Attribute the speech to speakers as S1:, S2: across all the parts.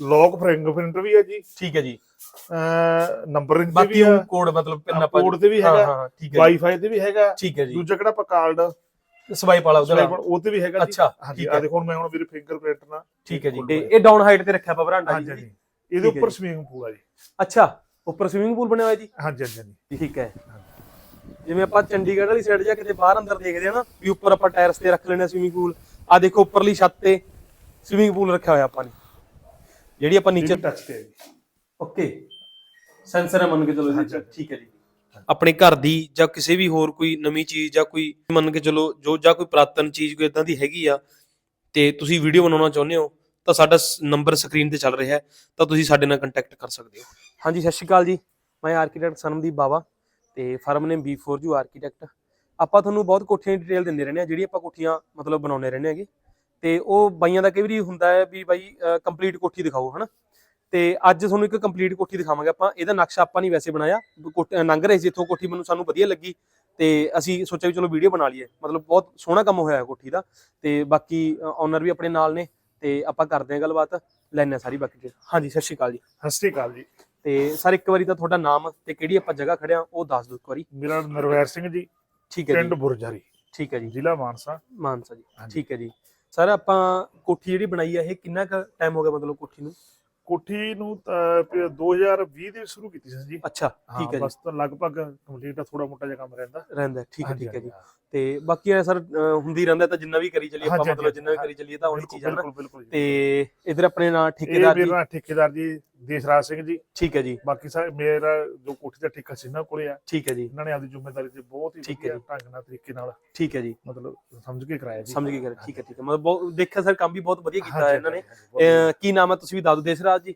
S1: Lock fingerprint ਵੀ ਹੈ ਜੀ।
S2: ਠੀਕ ਹੈ ਜੀ।
S1: ਅ ਨੰਬਰਿੰਗ ਤੇ
S2: ਬਾਕੀ
S1: ਵੀ ਹੈ।
S2: ਕੋਡ ਮਤਲਬ ਪਿੰਨ ਆਪਾਂ
S1: ਕੋਡ ਤੇ ਵੀ
S2: ਹਾਂ
S1: ਹੈਗਾ।
S2: ਹਾਂ ਠੀਕ ਹੈ
S1: ਵਾਈਫਾਈ ਤੇ ਵੀ ਹੈਗਾ।
S2: ਠੀਕ ਹੈ ਜੀ।
S1: ਦੂਜਾ ਕਿਹੜਾ ਆਪਾਂ ਕਾਰਡ
S2: ਸਵਾਈਪ ਵਾਲਾ ਉਹਦਾ।
S1: ਉਹ ਤੇ ਵੀ ਹੈਗਾ ਜੀ।
S2: ਅੱਛਾ ਠੀਕ ਹੈ।
S1: ਦੇਖੋ ਹੁਣ ਮੈਂ ਹੁਣ ਵੀਰੇ ਫਿੰਗਰਪ੍ਰਿੰਟ ਨਾਲ
S2: ਠੀਕ ਹੈ ਜੀ। ਇਹ ਡਾਊਨ ਹਾਈਟ ਤੇ ਰੱਖਿਆ ਆਪਾਂ ਬਰਾਂਡਾ ਜੀ।
S1: ਹਾਂਜੀ ਇਹਦੇ
S2: ਹੈ
S1: ਉੱਪਰ। ਸਵਿਮਿੰਗ ਪੂਲ ਆ ਜੀ।
S2: ਅੱਛਾ ਉੱਪਰ ਸਵਿਮਿੰਗ ਪੂਲ ਬਣਿਆ ਹੋਇਆ ਜੀ।
S1: ਹਾਂਜੀ ਹਾਂਜੀ ਹਾਂਜੀ।
S2: ਠੀਕ ਹੈ। ਜਿਵੇਂ ਆਪਾਂ ਚੰਡੀਗੜ੍ਹ ਵਾਲੀ ਸਾਈਡ ਜਾ ਕਿਤੇ ਬਾਹਰ ਅੰਦਰ ਦੇਖਦੇ ਆ ਨਾ ਵੀ ਉੱਪਰ ਆਪਾਂ ਟਾਇਰਸ ਤੇ ਰੱਖ ਲੈਣੇ ਸਵਿਮਿੰਗ ਪੂਲ ਆ ਦੇਖੋ ਉੱਪਰਲੀ ਛੱਤ ਤੇ ਸਵਿਮਿੰਗ ਪੂਲ ਰੱਖਿਆ ਹੋਇਆ ਆਪਾਂ ਨੇ। ਜਿਹੜੀ ਆਪਾਂ ਨੀਚੇ
S1: ਟੱਚ ਤੇ ਜੀ।
S2: ਓਕੇ ਸੈਂਸਰ ਹੈ ਮੰਨ ਕੇ ਚਲੋ ਚ। ਠੀਕ ਹੈ ਜੀ। ਆਪਣੇ ਘਰ ਦੀ ਜਾਂ ਕਿਸੇ ਵੀ ਹੋਰ ਕੋਈ ਨਵੀਂ ਚੀਜ਼ ਜਾਂ ਕੋਈ ਮੰਨ ਕੇ ਚਲੋ ਜੋ ਜਾਂ ਕੋਈ ਪ੍ਰਾਤਨ ਚੀਜ਼ ਕੋਈ ਇਦਾਂ ਦੀ ਹੈਗੀ ਆ ਤੇ ਤੁਸੀਂ ਵੀਡੀਓ ਬਣਾਉਣਾ ਚਾਹੁੰਦੇ ਹੋ ਤਾਂ ਸਾਡਾ ਨੰਬਰ ਸਕਰੀਨ ਤੇ ਚੱਲ ਰਿਹਾ ਹੈ ਤਾਂ ਤੁਸੀਂ ਸਾਡੇ ਨਾਲ ਕੰਟੈਕਟ ਕਰ ਸਕਦੇ ਹੋ। ਹਾਂਜੀ ਸਤਿ ਸ਼੍ਰੀ ਅਕਾਲ ਜੀ। ਮੈਂ ਆਰਕੀਟੈਕਟ ਸਨਮਦੀਪ ਬਾਵਾ ਤੇ ਫਰਮ ਨੇਮ B4U ਆਰਕੀਟੈਕਟ ਆਪਾਂ ਤੁਹਾਨੂੰ ਬਹੁਤ ਕੋਠੀਆਂ ਦੀ ਡਿਟੇਲ ਦਿੰਦੇ ਰਹਿੰਦੇ ਆ ਜਿਹੜੀ ਆਪਾਂ ਕੋਠੀਆਂ ਮਤਲਬ ਬਣਾਉਂਦੇ ਰਹਿੰਦੇ ਹੈਗੇ। ਤੇ ਉਹ ਬਾਈਆਂ ਦਾ ਕਈ ਵਾਰੀ ਹੁੰਦਾ ਹੈ ਵੀ ਬਾਈ ਕੰਪਲੀਟ ਕੋਠੀ ਦਿਖਾਓ ਹਨਾ? ਤੇ ਅੱਜ ਤੁਹਾਨੂੰ ਇੱਕ ਕੰਪਲੀਟ ਕੋਠੀ ਦਿਖਾਵਾਂਗੇ ਆਪਾਂ। ਇਹਦਾ ਨਕਸ਼ਾ ਆਪਾਂ ਨਹੀਂ ਵੈਸੇ ਬਣਾਇਆ। ਲੰਘ ਰਹੇ ਇੱਥੋਂ ਕੋਠੀ ਮੈਨੂੰ ਸਾਨੂੰ ਵਧੀਆ ਲੱਗੀ। ਤੇ ਅਸੀਂ ਸੋਚਿਆ ਵੀ ਚਲੋ ਵੀਡੀਓ ਬਣਾ ਲਈਏ। ਮਤਲਬ ਬਹੁਤ ਸੋਹਣਾ ਕੰਮ ਹੋਇਆ ਹੈ ਕੋਠੀ ਦਾ। ਤੇ ਬਾਕੀ ਓਨਰ ਵੀ ਆਪਣੇ ਨਾਲ ਨੇ। ਤੇ ਆਪਾਂ ਕਰਦੇ ਹਾਂ ਗੱਲਬਾਤ। ਲੈਣੇ ਸਾਰੀ ਬਾਕੀ detail। ਹਾਂਜੀ ਸਤਿ ਸ਼੍ਰੀ ਅਕਾਲ ਜੀ।
S1: ਸਤਿ ਸ਼੍ਰੀ ਅਕਾਲ ਜੀ।
S2: ਤੇ ਸਰ ਇੱਕ ਵਾਰੀ ਤਾਂ ਤੁਹਾਡਾ ਨਾਮ ਤੇ ਕਿਹੜੀ ਆਪਾਂ ਜਗ੍ਹਾ ਖੜਿਆ ਉਹ ਦੱਸ ਦਿਓ ਇੱਕ ਵਾਰੀ।
S1: ਮੇਰਾ ਨਰਵੈਰ ਸਿੰਘ ਜੀ।
S2: ਠੀਕ ਹੈ
S1: ਪਿੰਡ
S2: ਜੀ
S1: ਬੁਰਜਾਰੀ।
S2: ਠੀਕ ਹੈ ਜੀ।
S1: ਜ਼ਿਲ੍ਹਾ ਮਾਨਸਾ।
S2: ਮਾਨਸਾ ਜੀ। ਠੀਕ ਹੈ ਜੀ। ਸਰ ਆਪਾਂ ਕੋਠੀ ਜਿਹੜੀ ਬਣਾਈ ਹੈ ਇਹ ਕਿੰਨਾ ਕੁ ਟਾਈਮ ਹੋ ਗਿਆ ਮਤਲਬ ਕੋਠੀ ਨੂੰ?
S1: ਕੋਠੀ ਨੂੰ ਤਾਂ ਫਿਰ 2020 ਦੇ ਸ਼ੁਰੂ ਕੀਤੀ ਸੀ ਜੀ
S2: ਅੱਛਾ ਠੀਕ ਹੈ ਜੀ।
S1: ਬਸ ਤਾਂ ਲਗਭਗ ਕੰਪਲੀਟ ਆ ਥੋੜਾ ਮੋਟਾ ਜਿਹਾ ਕੰਮ ਰਹਿੰਦਾ।
S2: ਰਹਿੰਦਾ ਠੀਕ ਹੈ ਠੀਕ ਹੈ ਜੀ। ਤੇ ਬਾਕੀ ਇਹ ਸਰ ਹੁੰਦੀ ਰਹਿੰਦਾ ਤਾਂ ਜਿੰਨਾ ਵੀ ਕਰੀ ਚੱਲੀਏ ਆਪਾਂ
S1: ਹਾਂਜੀ,
S2: ਮਤਲਬ ਜਿੰਨਾ ਵੀ ਕਰੀ ਚੱਲੀਏ ਤਾਂ ਉਹੀ
S1: ਬਿਲਕੁਲ
S2: ਚੀਜ਼ ਹੈ ਨਾ।
S1: ਬਿਲਕੁਲ ਬਿਲਕੁਲ ਜੀ।
S2: ਤੇ ਇਧਰ ਆਪਣੇ ਨਾਲ
S1: ਇਹ
S2: ਠੇਕੇਦਾਰ ਜੀ।
S1: ਮੇਰਾ ਠੇਕੇਦਾਰ ਜੀ ਦੇਸ਼ਰਾਜ ਸਿੰਘ ਜੀ।
S2: ਠੀਕ ਹੈ ਜੀ।
S1: ਬਾਕੀ ਸਾਰੇ ਮੇਰਾ ਜੋ ਕੋਠੀ ਦਾ ਠੇਕਾ ਸੀ ਇਹਨਾਂ ਕੋਲੇ ਆ।
S2: ਠੀਕ ਹੈ ਜੀ।
S1: ਇਹਨਾਂ ਨੇ ਆਪਦੀ ਜ਼ਿੰਮੇਵਾਰੀ ਤੇ ਬਹੁਤ ਹੀ
S2: ਠੀਕ ਹੈ
S1: ਵਧੀਆ ਢੰਗ ਨਾਲ ਤਰੀਕੇ ਨਾਲ
S2: ਠੀਕ ਹੈ ਜੀ।
S1: ਮਤਲਬ ਸਮਝ ਕੇ ਕਰਾਇਆ ਜੀ।
S2: ਸਮਝ ਗਏ ਗੱਲ ਠੀਕ ਹੈ ਠੀਕ ਹੈ। ਮਤਲਬ ਬਹੁਤ ਦੇਖਿਆ ਸਰ ਕੰਮ ਵੀ ਬਹੁਤ ਵਧੀਆ ਕੀਤਾ ਹੈ ਇਹਨਾਂ ਨੇ। ਅਹ ਕੀ ਨਾਮ ਹੈ ਤੁਸੀਂ ਵੀ ਦੱਸ ਦਿਓ ਦੇਸਰਾਜ ਜੀ?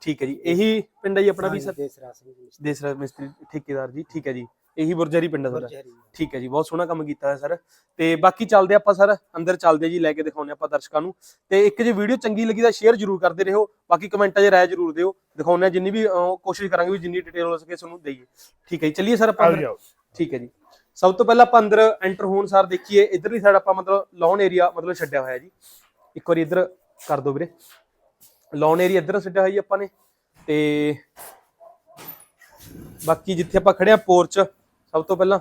S2: ਠੀਕ ਹੈ ਜੀ। ਇਹੀ ਪਿੰਡ ਹੈ ਜੀ ਆਪਣਾ ਵੀ ਸਰ?
S3: ਦੇਸਰਾ ਸਿੰਘ ਜੀ।
S2: ਦੇਸਰਾਜ ਮਿਸਤਰੀ ਠੇਕੇਦਾਰ ਜੀ ਠੀਕ ਹੈ ਜੀ। ਇਹੀ ਬੁਰਜਰੀ ਪਿੰਡ ਹੈ
S3: ਬਰਜਰੀ।
S2: ਠੀਕ ਹੈ ਜੀ ਬਹੁਤ ਸੋਹਣਾ ਕੰਮ ਕੀਤਾ ਹੈ ਸਰ। ਤੇ ਬਾਕੀ ਚੱਲਦੇ ਆਪਾਂ ਸਰ ਅੰਦਰ ਚੱਲਦੇ ਜੀ ਲੈ ਕੇ ਦਿਖਾਉਂਦੇ ਆਪਾਂ ਦਰਸ਼ਕਾਂ ਨੂੰ। ਤੇ ਇੱਕ ਜੇ ਵੀਡੀਓ ਚੰਗੀ ਲੱਗੀ ਤਾਂ ਸ਼ੇਅਰ ਜ਼ਰੂਰ ਕਰਦੇ ਰਹੋ ਬਾਕੀ ਕਮੈਂਟਾਂ 'ਚ ਰਾਏ ਜ਼ਰੂਰ ਦਿਓ। ਦਿਖਾਉਂਦੇ ਜਿੰਨੀ ਵੀ ਕੋਸ਼ਿਸ਼ ਕਰਾਂਗੇ ਵੀ ਜਿੰਨੀ ਡਿਟੇਲ ਹੋ ਸਕੇ ਤੁਹਾਨੂੰ ਦਈਏ। ਠੀਕ ਹੈ ਜੀ ਚੱਲੀਏ ਸਰ ਆਪਾਂ ਠੀਕ ਹੈ ਜੀ। ਸਭ ਤੋਂ ਪਹਿਲਾਂ ਆਪਾਂ ਅੰਦਰ ਐਂਟਰ ਹੋਣ ਸਾਰ ਦੇਖੀਏ ਇਧਰਲੀ ਸਾਈਡ ਆਪਾਂ ਮਤਲਬ ਲੌਨ ਏਰੀਆ ਮਤਲਬ ਛੱਡਿਆ ਹੋਇਆ ਜੀ। ਇੱਕ ਵਾਰੀ ਇੱਧਰ ਕਰ ਦਿਓ ਵੀਰੇ। ਲੌਨ ਏਰੀਆ ਇੱਧਰ ਛੱਡਿਆ ਹੋਇਆ ਜੀ ਆਪਾਂ ਨੇ। ਤੇ ਬਾਕੀ ਜਿੱਥੇ ਆਪਾਂ ਖੜੇ ਆ ਪੋਰਚ ਸਭ ਤੋਂ ਪਹਿਲਾਂ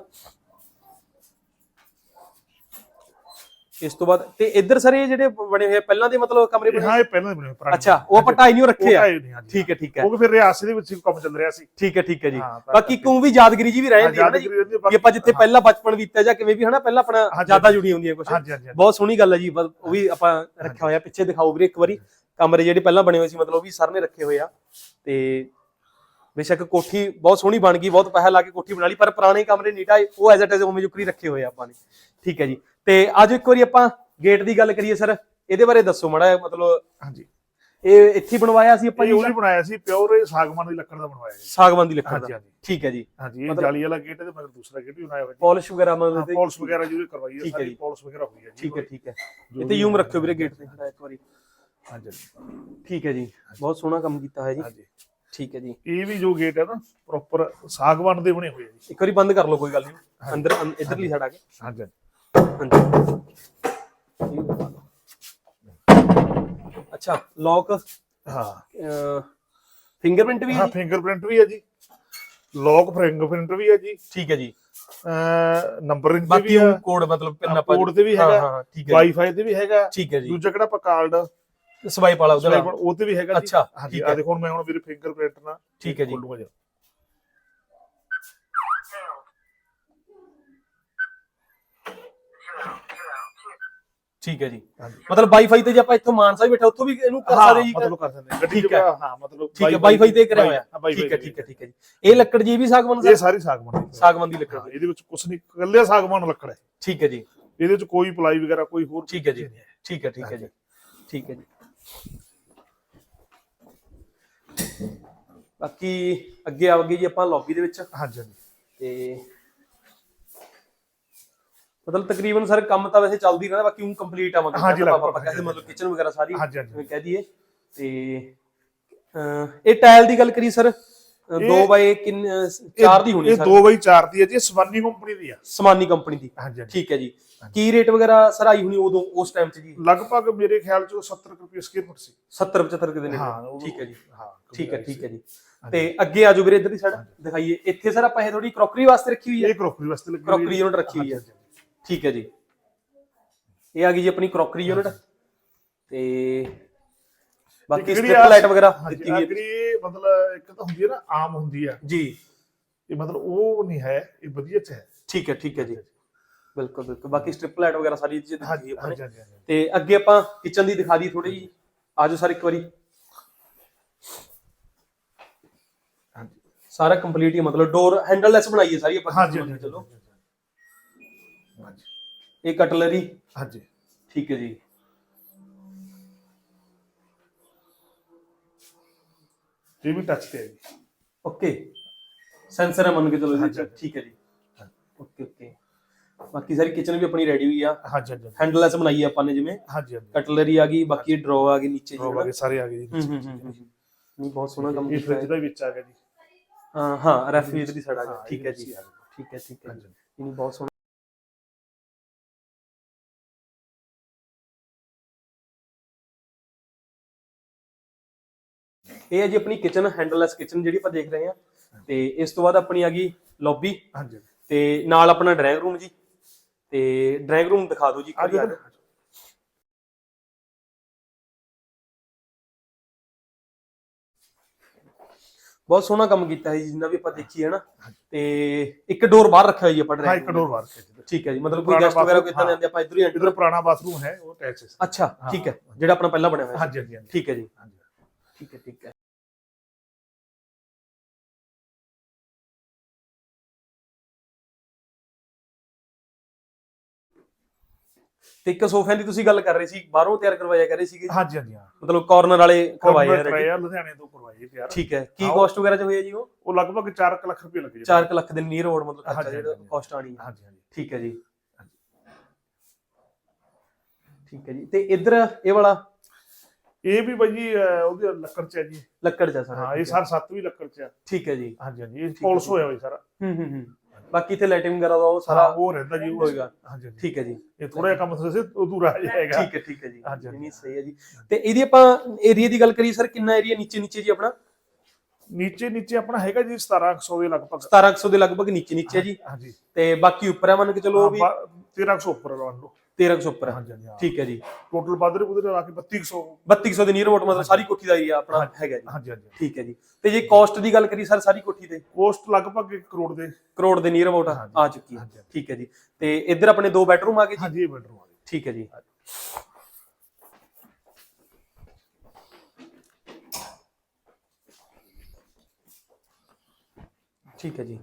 S2: ਇਸ ਤੋਂ ਬਾਅਦ ਤੇ ਇੱਧਰ ਸਰ ਇਹ ਜਿਹੜੇ ਬਣੇ ਹੋਏ ਆ, ਪਹਿਲਾਂ ਦੇ ਮਤਲਬ ਕਮਰੇ ਬਣੇ
S1: ਹਾਂ ਇਹ ਪਹਿਲਾਂ ਦੇ ਬਣੇ ਹੋਏ ਪੁਰਾਣੇ
S2: ਅੱਛਾ ਉਹ ਆਪਾਂ ਢਾਈ ਨਹੀਂ ਰੱਖੇ ਆ। ਠੀਕ ਹੈ ਠੀਕ ਹੈ।
S1: ਕਿਉਂਕਿ ਫਿਰ ਰਿਆਸਤ ਦੇ ਵਿੱਚ ਕੰਮ ਚੱਲ ਰਿਹਾ ਸੀ।
S2: ਠੀਕ ਹੈ ਠੀਕ ਹੈ ਜੀ।
S1: ਹਾਂ, ਤਾਂ
S2: ਬਾਕੀ ਕਿਉਂ ਵੀ ਯਾਦਗਰੀ ਜੀ ਵੀ ਰਹਿ ਜਾਂਦੀ ਹੈ ਨਾ ਜੀ?
S1: ਯਾਦਗਰੀ ਰਹਿੰਦੀ ਹੈ,
S2: ਵੀ ਆਪਾਂ ਜਿੱਥੇ
S1: ਹਾਂ।
S2: ਪਹਿਲਾਂ ਬਚਪਨ ਬੀਤਿਆ ਜਾਂ ਕਿਵੇਂ ਵੀ ਹਨਾ ਪਹਿਲਾਂ ਆਪਣਾ
S1: ਹਾਂਜੀ,
S2: ਜ਼ਿਆਦਾ। ਜੁੜੀਆਂ ਹੁੰਦੀਆਂ ਕੁਝ
S1: ਹਾਂਜੀ ਹਾਂਜੀ ਹਾਂਜੀ।
S2: ਬਹੁਤ ਸੋਹਣੀ ਗੱਲ ਹੈ ਜੀ ਬਸ ਉਹ ਵੀ ਆਪਾਂ ਰੱਖਿਆ ਹੋਇਆ ਪਿੱਛੇ ਦਿਖਾਓ ਵੀਰੇ ਇੱਕ ਵਾਰੀ। ਕਮਰੇ ਜਿਹੜੇ ਪਹਿਲਾਂ ਬਣੇ ਹੋਏ ਸੀ ਮਤਲਬ ਉਹ ਵੀ ਸਰ ਨੇ ਰੱਖੇ ਹੋਏ ਆ। ਤੇ ਬੇਸ਼ੱਕ ਕੋਠੀ ਬਹੁਤ ਸੋਹਣੀ ਬਣ ਗਈ ਬਹੁਤ ਪੈਸਾ ਲਾ ਕੇ ਕੋਠੀ ਬਣਾ ਲਈ ਪਰ ਪੁਰਾਣੇ ਕਮਰੇ ਨੀਟਾ ਉਹ ਐਜ਼ ਇਟ ਇਜ਼ ਉਵੇਂ ਜੁਕਰੀ ਰੱਖੇ ਹੋਏ ਆਪਾਂ ਨੇ। ਠੀਕ ਹੈ ਜੀ। ਤੇ ਅੱਜ ਇੱਕ ਵਾਰੀ ਆਪਾਂ ਗੇਟ ਦੀ ਗੱਲ ਕਰੀਏ ਸਰ ਇਹਦੇ ਬਾਰੇ ਦੱਸੋ ਮੜਾ ਮਤਲਬ
S1: ਹਾਂਜੀ।
S2: ਇਹ ਇੱਥੇ ਬਣਵਾਇਆ ਸੀ ਆਪਾਂ
S1: ਇਹ
S2: ਜੀ?
S1: ਉਹਨੇ ਬਣਾਇਆ ਸੀ ਪਿਓਰ ਸਾਗਵਾਨ ਦੀ ਲੱਕੜ ਦਾ ਬਣਵਾਇਆ ਜੀ।
S2: ਸਾਗਵਾਨ ਦੀ ਲੱਕੜ ਦਾ। ਠੀਕ ਹੈ ਜੀ।
S1: ਹਾਂਜੀ ਇਹ ਜਾਲੀ ਵਾਲਾ ਗੇਟ ਹੈ ਤੇ ਮਗਰ ਦੂਸਰਾ ਗੇਟ ਵੀ ਬਣਾਇਆ ਹੋਇਆ ਜੀ।
S2: ਪਾਲਿਸ਼ ਵਗੈਰਾ ਮਤਲਬ ਤੇ-
S1: ਪੋਲਿਸ਼ ਵਗੈਰਾ ਜਿਹੜੀ ਕਰਵਾਈ ਹੈ ਸਾਰੀ। ਪੋਲਿਸ਼ ਵਗੈਰਾ ਹੋਈ ਹੈ ਜੀ
S2: ਠੀਕ ਹੈ ਠੀਕ ਹੈ। ਇੱਥੇ
S1: ਵੀ
S2: ਯੂਮ ਰੱਖਿਓ ਵੀਰੇ ਗੇਟ ਤੇ। ਇੱਕ ਵਾਰੀ
S1: ਹਾਂਜੀ।
S2: ਠੀਕ ਹੈ ਜੀ। ਬਹੁਤ ਸੋਹਣਾ ਕੰਮ ਕੀਤਾ ਹੈ ਜੀ।
S1: ਹਾਂਜੀ।
S2: ਠੀਕ ਹੈ ਜੀ।
S1: ਇਹ ਵੀ ਜੋ ਗੇਟ ਹੈ ਨਾ ਪ੍ਰੋਪਰ ਸਾਗਵਾਨ ਦੇ ਬਣੇ ਹੋਏ ਆ ਜੀ।
S2: ਇੱਕ ਵਾਰੀ ਬੰਦ ਕਰ ਲਓ ਕੋਈ ਗੱਲ ਨਹੀਂ। ਅੰਦਰ ਇੱਧਰਲੀ ਆ ਕੇ।
S1: ਹਾਂਜੀ
S2: ਹਾਂਜੀ। ਅੱਛਾ ਲੌਕ
S1: ਹਾਂ।
S2: ਫਿੰਗਰਪ੍ਰਿੰਟ ਵੀ ਹੈ?
S1: ਫਿੰਗਰਪ੍ਰਿੰਟ ਵੀ ਹੈ ਜੀ। ਲੌਕ ਫਿੰਗਰਪ੍ਰਿੰਟ ਵੀ ਹੈ ਜੀ।
S2: ਠੀਕ ਹੈ ਜੀ।
S1: ਅ ਨੰਬਰਿੰਗ ਤੇ ਵੀ ਹੈ
S2: ਕੋਡ ਮਤਲਬ ਪਿੰਨ ਆਪਾਂ
S1: code ਤੇ ਵੀ ਹੈਗਾ।
S2: ਹਾਂ ਹਾਂ, ਠੀਕ ਹੈ।
S1: ਵਾਈਫਾਈ ਤੇ ਵੀ ਹੈਗਾ।
S2: ਠੀਕ ਹੈ ਜੀ।
S1: ਦੂਜਾ ਕਿਹੜਾ ਆਪਾਂ ਕਾਰਡ
S2: ਸਵਾਈਪ ਵਾਲਾ ਉਹਦਾ
S1: ਉਹ ਤੇ ਵੀ ਹੈਗਾ
S2: ਅੱਛਾ,
S1: ਹਾਂਜੀ ਆ
S2: ਹੈ।
S1: ਦੇਖੋ ਹੁਣ ਮੈਂ ਹੁਣ ਵੀਰੇ ਫਿੰਗਰਪ੍ਰਿੰਟ ਨਾਲ
S2: ਠੀਕ ਹੈ ਜੀ।
S1: ਖੋਲੂਗਾ ਜੀ
S2: ਠੀਕ ਹੈ ਜੀ। ਮਤਲਬ ਵਾਈਫਾਈ ਤੇ ਜੇ ਆਪਾਂ ਇੱਥੋਂ ਮਾਨਸਾ ਵੀ ਬੈਠਾ ਉੱਥੋਂ ਵੀ ਇਹਨੂੰ ਕਰ ਸਕਦੇ ਜੀ।
S1: ਮਤਲਬ ਕਰ ਸਕਦੇ ਹਾਂ। ਗੱਡੀ
S2: ਠੀਕ
S1: ਚ
S2: ਹੈ।
S1: ਹਾਂ ਮਤਲਬ
S2: ਠੀਕ ਹੈ ਵਾਈਫਾਈ ਤੇ ਕਰਿਆ ਹੋਇਆ।
S1: ਹਾਂ,
S2: ਠੀਕ ਹੈ ਠੀਕ ਹੈ ਠੀਕ ਹੈ ਜੀ। ਇਹ ਲੱਕੜ ਜੀ ਇਹ ਵੀ ਸਾਗਵਾਨ
S1: ਇਹ
S2: ਦਾ
S1: ਸਾਰੀ ਸਾਗਵਾਨ ਦੀ
S2: ਸਾਗਵਾਨ ਦੀ ਲੱਕੜ।
S1: ਹਾਂ, ਇਹਦੇ ਵਿੱਚ ਕੁਛ ਨਹੀਂ ਕੱਲੇ ਸਾਗਵਾਨ ਲੱਕੜ ਹੈ।
S2: ਠੀਕ ਹੈ ਜੀ।
S1: ਇਹਦੇ ਵਿੱਚ ਕੋਈ ਪਲਾਈ ਵਗੈਰਾ ਕੋਈ ਹੋਰ
S2: ਠੀਕ ਹੈ ਜੀ। ਠੀਕ ਹੈ ਠੀਕ ਹੈ ਜੀ। ਠੀਕ ਹੈ ਜੀ। ਬਾਕੀ ਅੱਗੇ ਆਵਾਂਗੇ ਜੀ ਆਪਾਂ ਲੌਬੀ ਦੇ ਵਿੱਚ।
S1: ਹਾਂਜੀ ਹਾਂਜੀ।
S2: ਤੇ ਮਤਲਬ ਤਕਰੀਬਨ ਸਰ ਕੰਮ ਤਾਂ ਵੈਸੇ ਚੱਲਦੀ ਰਹਿੰਦਾ ਬਾਕੀ ਉਹ ਕੰਪਲੀਟ ਆ ਮਤਲਬ ਆਪਾਂ ਕਹਿੰਦੇ ਮਤਲਬ ਕਿਚਨ ਵਗੈਰਾ ਸਾਰੀ। ਜਿਵੇਂ ਕਹਿ ਦਈਏ। ਤੇ ਇਹ ਟਾਇਲ ਦੀ ਗੱਲ ਕਰੀ ਸਰ 2 ਬਾਈ ਕਿੰਨੇ 4 ਦੀ ਹੋਣੀ
S1: ਇਹ
S2: ਸਰ।
S1: 2 ਬਾਈ 4 ਦੀ ਹੈ ਜੀ ਸਵਾਨੀ ਕੰਪਨੀ ਦੀ ਆ
S2: ਸਮਾਨੀ ਕੰਪਨੀ ਦੀ।
S1: ਹਾਂਜੀ ਹਾਂਜੀ।
S2: ਠੀਕ ਹੈ ਜੀ। ਕੀ ਰੇਟ ਵਗੈਰਾ ਸਰ ਆਈ ਹੋਣੀ ਉਦੋਂ ਉਸ ਟਾਈਮ 'ਚ ਜੀ?
S1: ਲਗਭਗ ਮੇਰੇ ਖਿਆਲ ਚ ਉਹ 70 ਕੁ ਰੁਪਏ ਸਕੁਅਰ ਫੁੱਟ ਸੀ
S2: 70 75 ਦੇ ਨੇ
S1: ਹਾਂ ਉਹ-
S2: ਠੀਕ ਹੈ ਜੀ।
S1: ਹਾਂ
S2: ਠੀਕ ਹੈ ਠੀਕ ਹੈ ਜੀ। ਤੇ ਅੱਗੇ ਆਜੋ ਵੀਰੇ ਇੱਧਰ ਦੀ ਸਾਈਡ ਦਿਖਾਈਏ। ਇੱਥੇ ਸਰ ਆਪਾਂ ਇਹ ਥੋੜੀ ਕਰੋਕਰੀ ਵਾਸਤੇ ਰੱਖੀ ਹੋਈ ਹੈ।
S1: ਇਹ ਕਰੋਕਰੀ ਵਾਸਤੇ ਲੱਗੀ
S2: ਕਰੋਕਰੀ ਯੂਨਿਟ ਰੱਖੀ ਹੋਈ ਹੈ। ਠੀਕ ਹੈ ਜੀ। ਇਹ ਆ ਗਈ ਜੀ ਆਪਣੀ ਕਰੋਕਰੀ ਯੂਨਿਟ ਤੇ ਬਾਕੀ ਸਟ੍ਰਿਪ ਲਾਈਟ ਵਗੈਰਾ ਦਿੱਤੀ ਹੋਈ ਹੈ।
S1: ਮਤਲਬ ਇੱਕ ਤਾਂ ਹੁੰਦੀ ਹੈ ਨਾ ਆਮ ਹੁੰਦੀ ਆ
S2: ਜੀ।
S1: ਇਹ ਮਤਲਬ ਉਹ ਨਹੀਂ ਹੈ ਇਹ ਵਧੀਆ ਚ ਹੈ।
S2: ਠੀਕ ਹੈ ਠੀਕ ਹੈ ਜੀ। ਬਿਲਕੁਲ ਬਿਲਕੁਲ। ਬਾਕੀ ਸਟ੍ਰਿਪ ਲਾਈਟ ਵਗੈਰਾ ਸਾਰੀ ਚੀਜ਼ ਦਿੱਤੀ
S1: ਹਾਂਜੀ
S2: ਹੋਈ ਹੈ ਆਪਾਂ ਨੇ।
S1: ਹਾਂਜੀ ਹਾਂਜੀ
S2: ਤੇ ਅੱਗੇ ਆਪਾਂ ਕਿਚਨ ਦੀ ਦਿਖਾ ਦਈਏ ਥੋੜੀ ਜੀ ਆਜੋ ਸਰ ਇੱਕ ਵਾਰੀ। ਸਾਰਾ ਕੰਪਲੀਟ ਹੀ ਮਤਲਬ ਡੋਰ ਹੈਂਡਲਲੈਸ ਬਣਾਈ ਹੈ ਸਾਰੀ ਆਪਾਂ।
S1: ਹਾਂਜੀ
S2: ਚਲੋ।
S1: ਹਾਂਜੀ
S2: ਇਹ ਕਟਲਰੀ
S1: ਹਾਂਜੀ।
S2: ਠੀਕ ਹੈ ਜੀ।
S1: ਇਹ ਵੀ ਟੱਚ ਤੇ ਹੈ ਜੀ
S2: ਓਕੇ ਸੈਂਸਰ ਹੈ ਮੰਨ ਕੇ ਚਲੋ ਇਹਦੇ
S1: ਹਾਂਜੀ,
S2: ਚ
S1: ਹਾਂਜੀ।
S2: ਠੀਕ ਹੈ ਜੀ ਓਕੇ ਓਕੇ ਬਾਕੀ ਸਾਰੀ ਕਿਚਨ ਵੀ ਆਪਣੀ ਰੈਡੀ ਹੋਈ ਆ
S1: ਹਾਂਜੀ ਹਾਂਜੀ
S2: ਹੈਂਡਲਲੈਸ ਬਣਾਈ ਹੈ ਆਪਾਂ ਨੇ ਜਿਵੇਂ
S1: ਹਾਂਜੀ ਹਾਂਜੀ
S2: ਕਟਲਰੀ ਆ ਗਈ ਬਾਕੀ ਡਰਾਅ ਆ ਗਈ ਨੀਚੇ ਜੀ
S1: ਰੋਗ ਆ ਗਏ ਸਾਰੇ ਆ ਗਏ ਜੀ
S2: ਹੂੰ ਹੂੰ ਹੂੰ ਹੂੰ। ਨਹੀਂ ਬਹੁਤ ਸੋਹਣਾ ਕੰਮ
S1: ਇਹ
S2: ਕੀਤਾ
S1: ਫ੍ਰਿਜ
S2: ਹੈ
S1: ਦਾ ਵਿੱਚ ਆ ਗਿਆ ਜੀ
S2: ਹਾਂ ਹਾਂ ਰੈਫ੍ਰਿਜਰੇਟਰ ਦੀ ਸਾਈਡ ਆ ਗਿਆ
S1: ਹਾਂ,
S2: ਠੀਕ ਹੈ
S1: ਇਹਦੇ
S2: ਜੀ
S1: ਵਿੱਚ ਹੀ ਆ ਗਿਆ।
S2: ਠੀਕ ਹੈ ਠੀਕ ਹੈ
S1: ਹਾਂਜੀ
S2: ਨਹੀਂ ਬਹੁਤ ਸੋਹਣਾ ਇਹ ਹੈ ਜੀ ਆਪਣੀ ਕਿਚਨ ਹੈਂਡਲਲੈਸ ਕਿਚਨ ਜਿਹੜੀ ਆਪਾਂ ਦੇਖ ਰਹੇ ਹਾਂ। ਤੇ ਇਸ ਤੋਂ ਬਾਅਦ ਆਪਣੀ ਆ ਗਈ ਲੌਬੀ
S1: ਹਾਂਜੀ।
S2: ਤੇ ਨਾਲ ਆਪਣਾ ਡਰਾਇੰਗ ਰੂਮ ਜੀ। ਤੇ ਡਰਾਇੰਗ ਰੂਮ ਦਿਖਾ ਦਿਓ ਜੀ ਇੱਕ ਵਾਰੀ। ਬਹੁਤ ਸੋਹਣਾ ਕੰਮ ਕੀਤਾ ਹੈ ਜੀ ਜਿੰਨਾ ਵੀ ਆਪਾਂ ਦੇਖੀ ਹੈ ਨਾ ਤੇ ਇੱਕ ਡੋਰ ਬਾਹਰ ਰੱਖਿਆ ਹੋਈ ਹੈ ਆਪਾਂ
S1: ਹਾਂ
S2: ਡਰਾਇੰਗ
S1: ਇੱਕ ਡੋਰ ਕੇ ਜੀ।
S2: ਠੀਕ ਹੈ ਜੀ ਮਤਲਬ ਕੋਈ ਗੈਸਟ ਵਗੈਰਾ ਕੋਈ ਇਦਾਂ ਆਉਂਦੇ ਆਪਾਂ ਇਧਰ ਹੀ ਐਂਟਰ
S1: ਪੁਰਾਣਾ ਬਾਥਰੂਮ ਹੈ ਉਹ ਅਟੈਚ ਹੈ।
S2: ਅੱਛਾ
S1: ਹਾਂ।
S2: ਠੀਕ ਹੈ ਜਿਹੜਾ ਆਪਣਾ ਪਹਿਲਾਂ ਬਣਿਆ ਹੋਇਆ ਸੀ।
S1: ਹਾਂਜੀ ਹਾਂਜੀ ਹਾਂਜੀ।
S2: ਠੀਕ ਹੈ ਜੀ।
S1: ਹਾਂਜੀ।
S2: ਠੀਕ ਹੈ ਠੀਕ ਹੈ। ਤੇ ਇੱਕ ਸੋਫਿਆਂ ਦੀ ਤੁਸੀਂ ਗੱਲ ਕਰ ਰਹੇ ਸੀ ਬਾਹਰੋਂ ਤਿਆਰ ਕਰਵਾਇਆ ਕਰ ਰਹੇ ਸੀਗੇ।
S1: ਹਾਂਜੀ ਹਾਂਜੀ ਹਾਂ।
S2: ਮਤਲਬ ਕਾਰਨਰ ਵਾਲੇ ਕਰਵਾਏ ਆ ready?
S1: ਕਰਾਇਆ ਲੁਧਿਆਣੇ ਤੋਂ ਕਰਵਾਏ ਤਿਆਰ
S2: ਠੀਕ ਹੈ ਕੀ ਕਾਸਟ ਵਗੈਰਾ ਚ ਹੋਇਆ ਜੀ ਉਹ?
S1: ਉਹ ਲਗਭਗ 4 ਲੱਖ ਰੁਪਏ ਲੱਗੇ ਜੀ।
S2: 4 ਲੱਖ ਦੇ ਨੀਅਰ ਅਬਾਊਟ ਮਤਲਬ ਖਰਚਾ ਜਿਹੜਾ। ਕਾਸਟ ਆਣੀ ਹੈ
S1: ਹਾਂਜੀ ਹਾਂਜੀ।
S2: ਠੀਕ ਹੈ ਜੀ। ਠੀਕ ਹੈ ਜੀ। ਤੇ ਇੱਧਰ ਇਹ ਵਾਲਾ?
S1: ਇਹ ਵੀ ਬਾਈ ਜੀ ਉਹਦੇ ਲੱਕੜ ਚ ਹੈ ਜੀ।
S2: ਲੱਕੜ ਦਾ ਸਾਰਾ।
S1: ਹਾਂ ਇਹ ਸਾਰ ਸੱਤ ਵੀ ਲੱਕੜ ਚ ਆ।
S2: ਠੀਕ ਹੈ ਜੀ।
S1: ਹਾਂਜੀ ਹਾਂਜੀ ਇਹ ਪੌਲਸ। ਹੋਇਆ ਹੋਇਆ ਸਾਰਾ।
S2: ਹੂੰ ਹੂੰ ਹੂੰ। ਬਾਕੀ ਇੱਥੇ ਲਾਈਟਿੰਗ ਵਗੈਰਾ ਦਾ ਉਹ
S1: ਸਾਰਾ ਉਹ ਰਹਿੰਦਾ ਜੀ ਉਹ
S2: ਹੋਏਗਾ।
S1: ਹਾਂਜੀ ਹਾਂਜੀ।
S2: ਠੀਕ ਹੈ ਜੀ।
S1: ਇਹ ਥੋੜਾ ਜਿਹਾ ਕੰਮ ਥੋੜਾ ਅਧੂਰਾ ਜਾਏਗਾ
S2: ਠੀਕ ਹੈ ਠੀਕ ਹੈ ਜੀ।
S1: ਹਾਂਜੀ, ਹਾਂਜੀ।
S2: ਨਹੀਂ ਸਹੀ ਹੈ ਜੀ। ਤੇ ਇਹਦੀ ਆਪਾਂ ਏਰੀਆ ਦੀ ਗੱਲ ਕਰੀਏ ਸਰ ਕਿੰਨਾ ਏਰੀਆ ਨੀਚੇ ਨੀਚੇ ਜੀ ਆਪਣਾ?
S1: ਨੀਚੇ ਨੀਚੇ ਆਪਣਾ ਹੈਗਾ ਜੀ 1700 ਦੇ ਲਗਭਗ।
S2: 1700 ਦੇ ਲਗਭਗ ਨੀਚੇ ਨੀਚੇ ਜੀ।
S1: ਹਾਂਜੀ
S2: ਤੇ ਬਾਕੀ ਉੱਪਰ ਹੈ ਮੰਨ ਕੇ ਚਲੋ ਉਹ ਵੀ
S1: 1300 ਉੱਪਰ ਲਓ।
S2: 1300 ਉੱਪਰ ਹੈ।
S1: ਹਾਂਜੀ ਹਾਂਜੀ ਹਾਂ।
S2: ਠੀਕ ਹੈ ਜੀ।
S1: ਟੋਟਲ ਬਾਦਰੇ ਬੁਦਰੇ ਲਾ ਕੇ 3200
S2: 3200 ਦੇ ਨੀਅਰ ਅਬਾਊਟ ਮਤਲਬ ਸਾਰੀ ਕੋਠੀ ਦਾ ਏਰੀਆ ਆਪਣਾ ਹੈਗਾ ਜੀ।
S1: ਹਾਂਜੀ ਹਾਂਜੀ।
S2: ਠੀਕ ਹੈ ਜੀ। ਤੇ ਜੇ ਕਾਸਟ ਦੀ ਗੱਲ ਕਰੀ ਸਰ ਸਾਰੀ ਕੋਠੀ ਤੇ?
S1: ਕੋਸਟ ਲਗਭਗ 1 ਕਰੋੜ ਦੇ।
S2: ਕਰੋੜ ਦੇ ਨੀਅਰ ਅਬਾਊਟ
S1: ਹਾਂਜੀ,
S2: ਆ ਚੁੱਕੀ ਹੈ।
S1: ਹਾਂਜੀ।
S2: ਠੀਕ ਹੈ ਜੀ। ਤੇ ਇੱਧਰ ਆਪਣੇ ਦੋ ਬੈਡਰੂਮ ਆ ਗਏ ਜੀ?
S1: ਹਾਂਜੀ ਇਹ ਬੈਡਰੂਮ ਆ ਗਏ।
S2: ਠੀਕ ਹੈ ਜੀ। ਠੀਕ ਹੈ ਜੀ।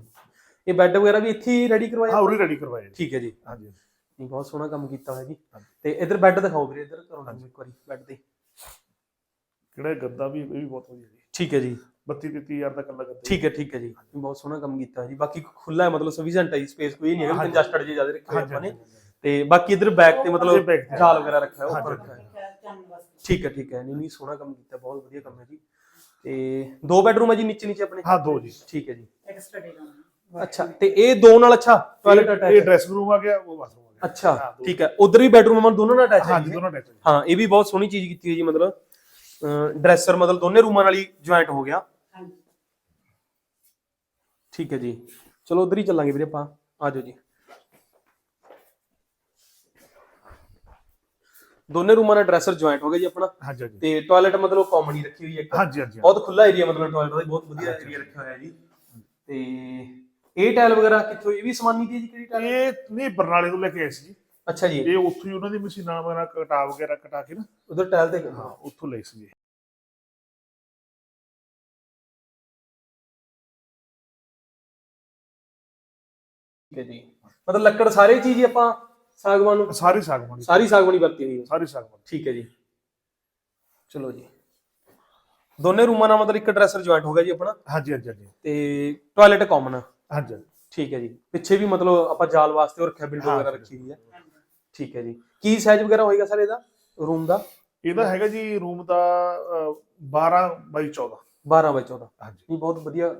S2: ਇਹ ਬੈੱਡ ਵਗੈਰਾ ਵੀ ਇੱਥੇ ਹੀ ਰੈਡੀ
S1: ਹਾਂ
S2: ਕਰਵਾਇਆ
S1: ਉਰੀ ਰੈਡੀ ਕਰਵਾਏ ਜੀ।
S2: ਠੀਕ ਹੈ ਜੀ।
S1: ਹਾਂਜੀ।
S2: ਨਹੀਂ ਬਹੁਤ ਸੋਹਣਾ ਕੰਮ ਕੀਤਾ ਹੋਇਆ ਜੀ। ਤੇ ਇੱਧਰ ਬੈੱਡ ਦਿਖਾਓ ਵੀਰੇ ਇੱਧਰ ਕਰੋ ਨਾ ਇੱਕ ਵਾਰੀ ਬੈੱਡ ਤੇ।
S1: ਕਿਹੜਾ ਇਹ ਗੱਦਾ ਵੀ ਇਹ ਵੀ ਬਹੁਤ ਵਧੀਆ ਜੀ।
S2: ਠੀਕ ਹੈ ਜੀ।
S1: 32 33000 ਦਾ ਕੱਲਾ ਗੱਦਾ।
S2: ਠੀਕ ਹੈ ਠੀਕ ਹੈ ਜੀ। ਬਹੁਤ ਸੋਹਣਾ ਕੰਮ ਕੀਤਾ ਜੀ। ਬਾਕੀ ਖੁੱਲਾ ਹੈ ਮਤਲਬ ਸਫੀਸ਼ੀਐਂਟ ਹੈ ਸਪੇਸ ਕੋਈ ਨਹੀਂ
S1: ਹਾਂਜੀ।
S2: ਕੰਜਸਟਡ ਜੇ ਜ਼ਿਆਦਾ ਰੱਖੇ ਹੋਏ
S1: ਹਾਂਜੀ
S2: ਆਪਾਂ ਨੇ ਤੇ ਬਾਕੀ ਇੱਧਰ ਬੈਕ ਤੇ
S1: ਇਹ
S2: ਮਤਲਬ। ਜਾਲ ਵਗੈਰਾ ਰੱਖਿਆ ਹੋਇਆ ਉੱਪਰ ਰੱਖਿਆ ਹੈ ਠੀਕ ਹੈ ਠੀਕ ਹੈ। ਨਹੀਂ ਨਹੀਂ ਸੋਹਣਾ ਕੰਮ ਕੀਤਾ ਬਹੁਤ ਵਧੀਆ ਕੰਮ ਹੈ ਜੀ। ਤੇ ਦੋ ਬੈਡਰੂਮ ਹੈ ਜੀ ਨੀਚੇ ਨੀਚੇ ਆਪਣੇ?
S1: ਹਾਂ ਦੋ ਜੀ।
S2: ਠੀਕ ਹੈ ਜੀ।
S3: ਇੱਕ ਸਟੱਡੀ ਰੂਮ
S2: ਅੱਛਾ ਤੇ ਇਹ ਦੋ ਨਾਲ ਅੱਛਾ ਟਾਇਲਟ
S1: ਇਹ
S2: ਅਟੈਚ
S1: ਡਰੈਸਿੰਗ ਰੂਮ ਆ ਗਿਆ ਉਹ ਬਾਥਰੂਮ
S2: ਅੱਛਾ
S1: ਹਾਂ, ਦੋ।
S2: ਠੀਕ ਹੈ ਉਧਰ ਵੀ ਬੈਡਰੂਮ ਮਨ ਦੋਨੋਂ ਨਾਲ ਅਟੈਚ ਹੈ
S1: ਹਾਂਜੀ
S2: ਜੀ
S1: ਦੋਨੋਂ ਅਟੈਚ
S2: ਹਾਂ ਇਹ ਵੀ ਬਹੁਤ ਸੋਹਣੀ ਚੀਜ਼ ਕੀਤੀ ਹੋਈ ਜੀ ਮਤਲਬ ਡਰੈਸਰ ਮਤਲਬ ਦੋਨੇ ਰੂਮਾਂ ਨਾਲ ਹੀ ਜੁਆਇੰਟ ਹੋ ਗਿਆ
S3: ਹਾਂਜੀ
S2: ਠੀਕ ਹੈ ਜੀ ਚਲੋ ਉਧਰ ਹੀ ਚੱਲਾਂਗੇ ਵੀਰੇ ਆਪਾਂ ਆ ਜਾਓ ਜੀ ਦੋਨੇ ਰੂਮਾਂ ਨਾਲ ਡਰੈਸਰ ਜੁਆਇੰਟ ਹੋ ਗਿਆ ਜੀ ਆਪਣਾ
S1: ਹਾਂਜੀ ਹਾਂਜੀ
S2: ਤੇ ਟਾਇਲਟ ਮਤਲਬ ਕਾਮਨ ਹੀ ਰੱਖੀ ਹੋਈ ਹੈ ਇੱਕ
S1: ਹਾਂਜੀ ਹਾਂਜੀ
S2: ਬਹੁਤ ਖੁੱਲਾ ਏਰੀਆ ਮਤਲਬ ਟਾਇਲਟ ਦਾ ਬਹੁਤ ਵਧੀਆ ਏਰੀਆ ਰੱਖਿਆ ਹੋਇਆ ਜੀ ਤੇ ਇਹ ਟਾਇਲ ਵਗੈਰਾ ਕਿੱਥੋਂ ਇਹ ਵੀ ਸਮਾਨੀ ਦੀ ਹੈ ਜੀ ਕਿਹੜੀ ਟਾਇਲ
S1: ਇਹ ਨਹੀਂ ਬਰਨਾਲੇ ਤੋਂ ਲੈ ਕੇ ਆਏ ਸੀ ਜੀ।
S2: ਅੱਛਾ ਜੀ।
S1: ਇਹ ਉੱਥੋਂ ਹੀ ਉਹਨਾਂ ਦੀ ਮਸ਼ੀਨਾਂ ਵਗੈਰਾ ਕਟਾ ਵਗੈਰਾ ਕਟਾ ਕੇ ਨਾ
S2: ਉਧਰ ਟਾਇਲ ਤੇ
S1: ਹਾਂ ਉੱਥੋਂ ਲਏ ਸੀ ਜੀ
S2: ਠੀਕ ਹੈ ਜੀ। ਮਤਲਬ ਲੱਕੜ ਸਾਰੇ ਚੀਜ਼ ਹੀ ਆਪਾਂ ਸਾਗਵਾਨ ਨੂੰ
S1: ਸਾਰੀ ਸਾਗਵਾਨੀ
S2: ਸਾਰੀ ਸਾਗਵਾਨੀ ਵਰਤੀ ਹੋਈ ਹੈ।
S1: ਸਾਰੀ ਸਾਗਵਾਨੀ।
S2: ਠੀਕ ਹੈ ਜੀ। ਚਲੋ ਜੀ। ਦੋਨੇ ਰੂਮਾਂ ਨਾਲ ਮਤਲਬ ਇੱਕ ਡਰੈਸਰ ਜੁਆਇੰਟ ਹੋ ਗਿਆ ਜੀ ਆਪਣਾ।
S1: ਹਾਂਜੀ ਹਾਂਜੀ ਹਾਂਜੀ।
S2: ਤੇ ਟਾਇਲਟ ਕਾਮਨ
S1: ਹਾਂਜੀ।
S2: ਠੀਕ ਹੈ ਜੀ। ਪਿੱਛੇ ਵੀ ਮਤਲਬ ਆਪਾਂ ਜਾਲ ਵਾਸਤੇ ਰੱਖਿਆ ਵਿੰਡੋ
S1: ਹਾਂ,
S2: ਵਗੈਰਾ ਰੱਖੀ ਹੋਈ ਹੈ। ਠੀਕ ਹੈ ਜੀ। ਕੀ ਸਾਈਜ਼ ਵਗੈਰਾ ਹੋਏਗਾ ਸਰ ਇਹਦਾ? ਰੂਮ ਦਾ?
S1: ਇਹਦਾ ਹੈਗਾ ਜੀ ਰੂਮ ਦਾ ਅਹ, 12 ਬਾਈ 14
S2: 12 ਬਾਈ 14
S1: ਹਾਂਜੀ।
S2: ਇਹ ਬਹੁਤ ਵਧੀਆ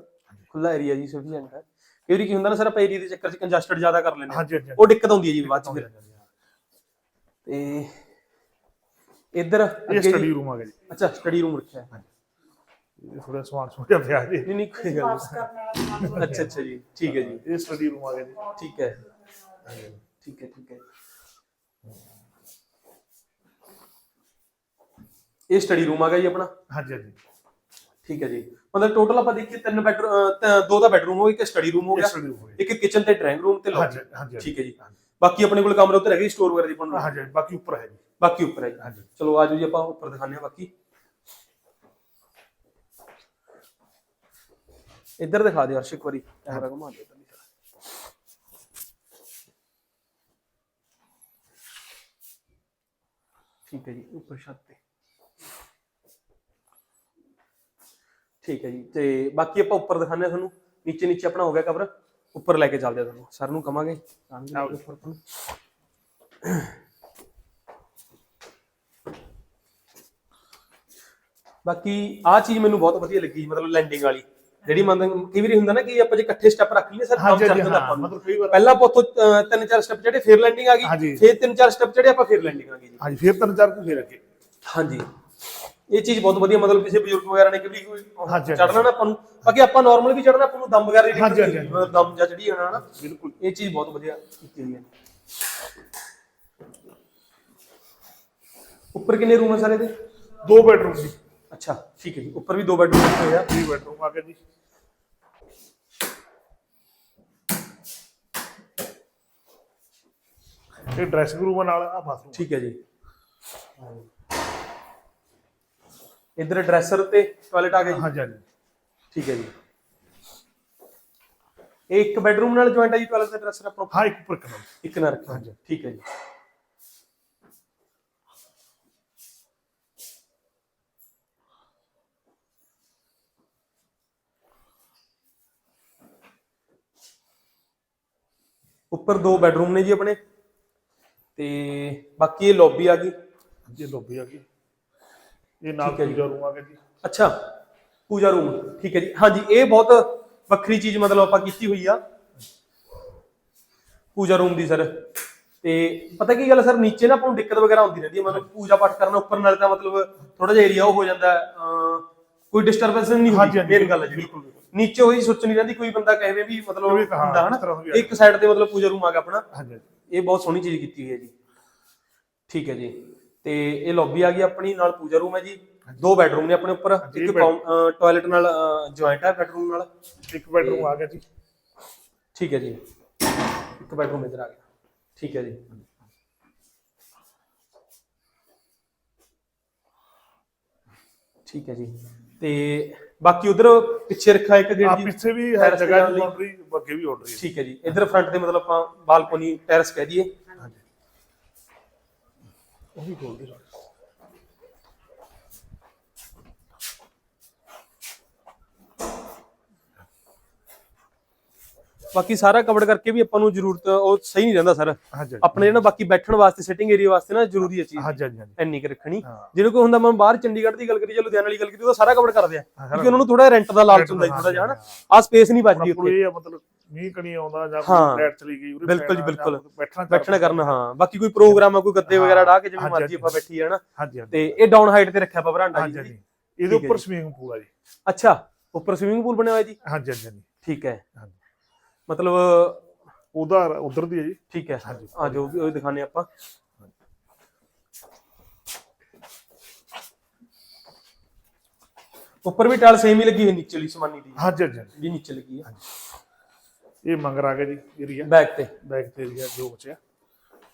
S2: ਖੁੱਲਾ ਏਰੀਆ ਜੀ ਸਫੀਸ਼ੀਐਂਟ ਹੈ। ਕਈ ਵਾਰੀ ਕੀ ਹੁੰਦਾ ਨਾ ਸਰ ਆਪਾਂ ਏਰੀਆ ਦੇ ਚੱਕਰ 'ਚ ਕੰਜਸਟਡ ਜ਼ਿਆਦਾ ਕਰ ਲੈਂਦੇ ਹਾਂ।
S1: ਹਾਂਜੀ ਹਾਂਜੀ
S2: ਉਹ ਦਿੱਕਤ ਆਉਂਦੀ ਹੈ ਜੀ ਬਾਅਦ 'ਚ ਫਿਰ। ਤੇ ਇੱਧਰ
S1: ਇਹ
S2: ਅੱਗੇ
S1: ਸਟੱਡੀ
S2: ਜੀ
S1: ਰੂਮ ਆ ਗਿਆ ਜੀ।
S2: ਅੱਛਾ ਸਟੱਡੀ ਰੂਮ ਰੱਖਿਆ। ਹੈ
S1: ਇਹ ਥੋੜਾ ਸਮਾਨ ਸਮਝਿਆ ਪਿਆ ਜੀ।
S2: ਨਹੀਂ ਨਹੀਂ ਕੋਈ ਗੱਲ ਨਹੀਂ। ਅੱਛਾ ਅੱਛਾ ਜੀ ਠੀਕ ਹੈ ਜੀ।
S1: ਇਹ ਸਟੱਡੀ ਰੂਮ ਆ ਗਿਆ ਜੀ।
S2: ਠੀਕ ਹੈ। ਠੀਕ ਹੈ ਠੀਕ ਹੈ। ਇਹ ਸਟੱਡੀ ਰੂਮ ਆ ਗਿਆ ਜੀ ਆਪਣਾ?
S1: ਹਾਂਜੀ ਹਾਂਜੀ।
S2: ਠੀਕ ਹੈ ਜੀ। ਮਤਲਬ ਟੋਟਲ ਆਪਾਂ ਦੇਖੀਏ ਤਿੰਨ ਬੈਡਰੂਮ ਦੋ ਦਾ ਬੈਡਰੂਮ ਹੋ ਇੱਕ ਸਟੱਡੀ ਰੂਮ ਹੋ ਗਿਆ।
S1: ਸਟੱਡੀ ਰੂਮ ਹੋ ਗਿਆ।
S2: ਇੱਕ ਕਿਚਨ ਤੇ ਡਰਾਇੰਗ ਰੂਮ ਤੇ
S1: ਹਾਂਜੀ
S2: ਲੌਬੀ
S1: ਹਾਂਜੀ
S2: ਠੀਕ ਹੈ ਜੀ। ਬਾਕੀ ਆਪਣੇ ਕੋਲ ਕਮਰੇ ਉੱਤੇ ਹੈਗੇ ਸਟੋਰ ਵਗੈਰਾ ਦੀ ਬਣਨ
S1: ਹਾਂਜੀ ਬਾਕੀ ਉੱਪਰ ਹੈ ਜੀ।
S2: ਬਾਕੀ ਉੱਪਰ ਹੈ ਜੀ।
S1: ਹਾਂਜੀ।
S2: ਚਲੋ ਆਜੋ ਜੀ ਆਪਾਂ ਉੱਪਰ ਦਿਖਾਉਂਦੇ ਹਾਂ ਬਾਕੀ। ਇੱਧਰ ਦਿਖਾ ਦਿਓ ਅਰਸ਼ ਇੱਕ ਵਾਰੀ। ਕੈਮਰਾ ਘੁਮਾ ਦਿਓ ਤਾਂ ਠੀਕ ਹੈ ਜੀ ਉੱਪਰ ਛੱਤ ਤੇ। ਠੀਕ ਹੈ ਜੀ ਤੇ ਬਾਕੀ ਆਪਾਂ ਉੱਪਰ ਹਾਂ ਤੁਹਾਨੂੰ। ਨੀਚੇ ਨੀਚੇ ਆਪਣਾ ਹੋ ਗਿਆ ਕਵਰ ਉੱਪਰ ਲੈ ਕੇ ਚੱਲਦੇ ਹਾਂ ਤੁਹਾਨੂੰ। ਸਰ ਨੂੰ ਕਵਾਂਗੇ। ਉੱਪਰ ਤੁਹਾਨੂੰ ਬਾਕੀ ਆ ਚੀਜ਼ ਮੈਨੂੰ ਬਹੁਤ ਵਧੀਆ ਲੱਗੀ ਮਤਲਬ ਲੈਂਡਿੰਗ ਵਾਲੀ। ਜਿਹੜੀ ਮਤਲਬ ਕਈ ਵਾਰੀ ਹੁੰਦਾ ਨਾ ਕਿ ਆਪਾਂ ਜੇ ਇਕੱਠੇ ਸਟੈਪ ਰੱਖ ਲਈਏ ਸਰ ਕੰਮ ਚੱਲ ਜਾਂਦਾ ਆਪਾਂ ਨੂੰ। ਪਹਿਲਾਂ ਆਪਾਂ ਉੱਥੋਂ ਤਿੰਨ ਚਾਰ ਸਟੈਪ ਚੜੇ ਫਿਰ ਲੈਂਡਿੰਗ ਆ ਗਈ। ਫਿਰ ਤਿੰਨ ਚਾਰ ਸਟੈਪ ਚੜੇ ਆਪਾਂ ਫਿਰ ਲੈਂਡਿੰਗ ਆ ਗਈ ਜੀ।
S1: ਹਾਂਜੀ ਫਿਰ ਤਿੰਨ ਚਾਰ ਕੁ ਫੇਰ ਅੱਗੇ।
S2: ਹਾਂਜੀ। ਇਹ ਚੀਜ਼ ਬਹੁਤ ਵਧੀਆ ਮਤਲਬ ਕਿਸੇ ਬਜ਼ੁਰਗ ਵਗੈਰਾ ਨੇ ਕੋਈ
S1: ਹਾਂਜੀ,
S2: ਚੜਨਾ ਨਾ ਆਪਾਂ ਨੂੰ ਬਾਕੀ ਆਪਾਂ ਨਾਰਮਲ ਵੀ ਚੜਨਾ ਆਪਾਂ ਨੂੰ ਦਮ ਵਗੈਰਾ ਮਤਲਬ ਦਮ ਜਾਂ ਚੜੀ ਜਾਣਾ ਨਾ
S1: ਬਿਲਕੁਲ।
S2: ਇਹ ਚੀਜ਼ ਬਹੁਤ ਵਧੀਆ ਕੀਤੀ ਹੋਈ ਹੈ ਉੱਪਰ ਕਿੰਨੇ ਰੂਮ ਹੈ ਸਾਰੇ ਦੇ
S1: ਦੋ ਬੈਡਰੂਮ ਜੀ।
S2: ਅੱਛਾ। ਠੀਕ ਹੈ ਜੀ। ਉੱਪਰ ਵੀ ਦੋ ਬੈਡਰੂਮ ਰੱਖੇ ਹੋਏ ਆ।
S1: ਥ੍ਰੀ ਬੈਡਰੂਮ ਆ ਗਿਆ ਜੀ। ਇਹ ਡਰੈਸਿੰਗ ਰੂਮ ਨਾਲ ਆ ਬਾਥਰੂਮ
S2: ਠੀਕ ਹੈ ਜੀ। ਇਧਰ ਡਰੈਸਰ ਤੇ ਟਾਇਲਟ ਆ ਗਿਆ ਜੀ
S1: ਹਾਂਜੀ ਹਾਂਜੀ।
S2: ਠੀਕ ਹੈ ਜੀ। ਇਹ ਇੱਕ ਬੈਡਰੂਮ ਨਾਲ ਜੁਆਇੰਟ ਹੈ ਜੀ ਟਾਇਲਟ ਤੇ ਡਰੈਸਰ ਆਪਣਾ
S1: ਹਾਂ ਇੱਕ ਉੱਪਰ ਕਰਨਾ
S2: ਇੱਕ ਨਾਲ ਰੱਖਿਆ।
S1: ਹਾਂਜੀ।
S2: ਠੀਕ ਹੈ ਜੀ। ਉੱਪਰ ਦੋ ਬੈਡਰੂਮ ਨੇ ਜੀ ਆਪਣੇ ਤੇ ਬਾਕੀ ਇਹ ਲੌਬੀ ਆ ਗਈ।
S1: ਜੀ ਲੋਬੀ ਆ ਗਈ। ਇਹ ਨਾਲ
S2: ਠੀਕ ਹੈ ਜੀ।
S1: ਪੂਜਾ ਰੂਮ ਆ ਗਿਆ ਜੀ।
S2: ਅੱਛਾ ਪੂਜਾ ਰੂਮ ਠੀਕ ਹੈ ਜੀ। ਹਾਂਜੀ ਇਹ ਬਹੁਤ ਵੱਖਰੀ ਚੀਜ਼ ਮਤਲਬ ਆਪਾਂ ਕੀਤੀ ਹੋਈ ਆ। ਪੂਜਾ ਰੂਮ ਦੀ ਸਰ ਤੇ ਪਤਾ ਕੀ ਗੱਲ ਸਰ ਨੀਚੇ ਨਾ ਆਪਾਂ ਨੂੰ ਦਿੱਕਤ ਵਗੈਰਾ ਆਉਂਦੀ ਰਹਿੰਦੀ ਹੈ। ਮਤਲਬ ਪੂਜਾ ਪਾਠ ਕਰਨਾ ਉੱਪਰ ਨਾਲ ਤਾਂ ਮਤਲਬ ਥੋੜਾ ਜਿਹਾ ਏਰੀਆ ਉਹ ਹੋ ਜਾਂਦਾ। ਹੈ, ਕੋਈ ਡਿਸਟਰਬੈਂਸ ਨਹੀਂ ਹੁੰਦੀ ਮੇਨ ਗੱਲ ਹੈ ਜਿਹੜੀ।
S1: ਬਿਲਕੁਲ।
S2: ਨੀਚੇ ਹੋਈ ਸੋਚ ਨਹੀਂ ਰਹਿੰਦੀ ਕੋਈ ਬੰਦਾ ਕਹੇ ਵੀ ਮਤਲਬ ਹੁੰਦਾ ਹਨਾ ਇੱਕ ਸਾਈਡ ਤੇ ਮਤਲਬ ਪੂਜਾ ਰੂਮ ਆ ਗਿਆ ਆਪਣਾ।
S1: ਹਾਂਜੀ।
S2: ਇਹ ਬਹੁਤ ਸੋਹਣੀ ਚੀਜ਼ ਕੀਤੀ ਹੋਈ ਹੈ ਜੀ। ਠੀਕ ਹੈ ਜੀ। ਤੇ ਇਹ ਲੌਬੀ ਆ ਗਈ ਆਪਣੀ ਨਾਲ ਪੂਜਾ ਰੂਮ ਹੈ ਜੀ। ਦੋ ਬੈਡਰੂਮ ਨੇ ਆਪਣੇ ਉੱਪਰ ਇੱਕ ਟਾਇਲਟ ਨਾਲ ਜੁਆਇੰਟ ਹੈ ਬੈਡਰੂਮ ਨਾਲ।
S1: ਇੱਕ ਬੈਡਰੂਮ ਆ ਗਿਆ ਜੀ।
S2: ਠੀਕ ਹੈ ਜੀ। ਇੱਕ ਬੈਡਰੂਮ ਇੱਧਰ ਆ ਗਿਆ। ਠੀਕ ਹੈ ਜੀ। ਠੀਕ ਹੈ ਜੀ। ਤੇ ਬਾਕੀ ਉਧਰ ਪਿੱਛੇ ਰੱਖਾ ਇੱਕ
S1: ਆ
S2: ਗੇਟ ਜੀ
S1: ਪਿੱਛੇ ਵੀ ਹੈ ਜਗ੍ਹਾ
S2: ਜਾਣ
S1: ਦੀ
S2: ਲਈ।
S1: ਬਾਉਂਡਰੀ ਅੱਗੇ ਵੀ ਬਾਉਂਡਰੀ ਹੈ।
S2: ਠੀਕ ਹੈ ਜੀ। ਇਧਰ ਫਰੰਟ ਤੇ ਮਤਲਬ ਆਪਾਂ ਬਾਲਕੋਨੀ ਟੈਰਸ ਕਹਿ ਦਈਏ।
S1: ਹਾਂਜੀ। ਉਹ ਵੀ ਖੋਲ
S2: ਬਾਕੀ ਸਾਰਾ ਕਵਰ ਕਰਕੇ ਵੀ ਆਪਾਂ ਨੂੰ ਜ਼ਰੂਰਤ ਉਹ ਸਹੀ ਨਹੀਂ ਰਹਿੰਦਾ ਸਰ।
S1: ਹਾਂਜੀ
S2: ਆਪਣੇ ਜਿਹੜਾ ਬਾਕੀ ਬੈਠਣ ਵਾਸਤੇ ਸਿਟਿੰਗ ਏਰੀਆ ਵਾਸਤੇ ਨਾ ਜ਼ਰੂਰੀ ਹੈ ਚੀਜ਼।
S1: ਹਾਂਜੀ ਹਾਂਜੀ
S2: ਇੰਨੀ ਕਿ ਰੱਖਣੀ।
S1: ਹਾਂ।
S2: ਜਿਹੜੇ ਕੋਈ ਹੁੰਦਾ ਮੈਂ ਬਾਹਰ ਚੰਡੀਗੜ੍ਹ ਦੀ ਗੱਲ ਕਰੀ ਜਾਂ ਲੁਧਿਆਣਾ ਵਾਲੀ ਗੱਲ ਕਰੀ ਉਹਦਾ ਸਾਰਾ ਕਵਰ ਕਰਦੇ ਆ। ਕਿਉਂਕਿ ਉਹਨਾਂ ਨੂੰ ਥੋੜਾ ਰੈਂਟ ਦਾ ਲਾਲਚ ਹੁੰਦਾ ਥੋੜਾ ਜਿਹਾ ਹਨਾ। ਆ ਸਪੇਸ ਨਹੀਂ ਬਚਦੀ ਉੱਥੇ
S1: ਇਹ ਮਤਲਬ ਮੀਂਹ ਕਣੀ ਆਉਂਦਾ ਜਾਂ
S2: ਹਾਂ।
S1: ਲਾਈਟ ਚਲੀ ਗਈ ਉਰੇ
S2: ਬਿਲਕੁਲ ਜੀ, ਬਿਲਕੁਲ।
S1: ਬੈਠਣਾ
S2: ਬੈਠਣਾ ਕਰਨਾ ਹਾਂ। ਬਾਕੀ ਕੋਈ ਪ੍ਰੋਗਰਾਮ ਆ ਕੋਈ ਗੱਦੇ ਵਗੈਰਾ ਢਾ ਕੇ ਜਿਵੇਂ ਮਰਜ਼ੀ ਆਪਾਂ ਹਨਾ।
S1: ਹਾਂਜੀ ਹਾਂਜੀ।
S2: ਤੇ ਇਹ ਡਾਊਨ ਹਾਈਟ ਤੇ ਰੱਖਿਆ ਆਪਾਂ ਬਰਾਂਡਾ ਜੀ।
S1: ਇਹਦੇ
S2: ਹੈ
S1: ਉੱਪਰ। ਸਵਿਮਿੰਗ ਪੂਲ ਆ ਜੀ।
S2: ਅੱਛਾ ਉੱਪਰ ਸਵਿਮਿੰਗ ਪੂਲ ਬਣਿਆ ਹੋਇਆ ਜੀ?
S1: ਹਾਂਜੀ ਹਾਂਜੀ।
S2: ਠੀਕ ਹੈ।
S1: ਹਾਂਜੀ।
S2: ਮਤਲਬ
S1: ਉਹਦਾ ਉਧਰ ਦੀ ਹੈ ਜੀ।
S2: ਠੀਕ ਹੈ। ਆ ਜੋ ਵੀ ਉਹ ਦਿਖਾਣੇ ਆਪਾਂ। ਉੱਪਰ ਵੀ ਟਾਲ ਸੇਮ ਹੀ ਲੱਗੀ ਹੋਈ ਨੀਚੇ ਸਮਾਨੀ ਦੀ।
S1: ਹਾਂਜੀ ਹਾਂਜੀ।
S2: ਵੀ ਨੀਚੇ ਲੱਗੀ ਹੈ।
S1: ਇਹ ਮੰਗਰ ਆ ਗਿਆ ਜੀ ਏਰੀਆ
S2: ਬੈਕ ਤੇ।
S1: ਬੈਕ ਤੇ ਏਰੀਆ ਜੋ ਬਚਿਆ